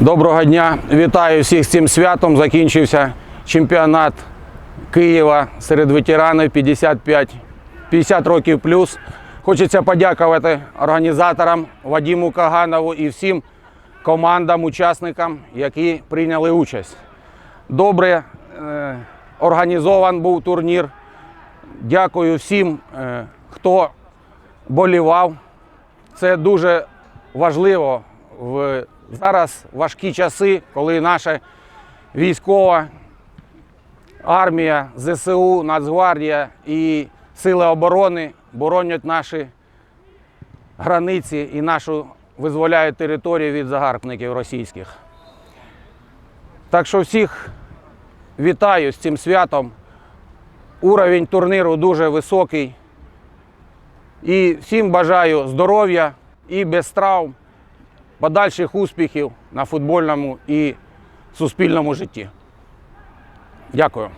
Доброго дня! Вітаю всіх з цим святом. Закінчився чемпіонат Києва серед ветеранів 55 50 років плюс. Хочеться подякувати організаторам Вадиму Каганову і всім командам, учасникам, які прийняли участь. Добре е, організований був турнір. Дякую всім, е, хто болівав. Це дуже важливо в зараз важкі часи, коли наша військова армія, ЗСУ, Нацгвардія і Сили оборони боронять наші границі і нашу визволяють територію від загарбників російських. Так що всіх вітаю з цим святом. Уровень турніру дуже високий. І всім бажаю здоров'я і без травм, подальших успіхів на футбольному і суспільному житті. Дякую.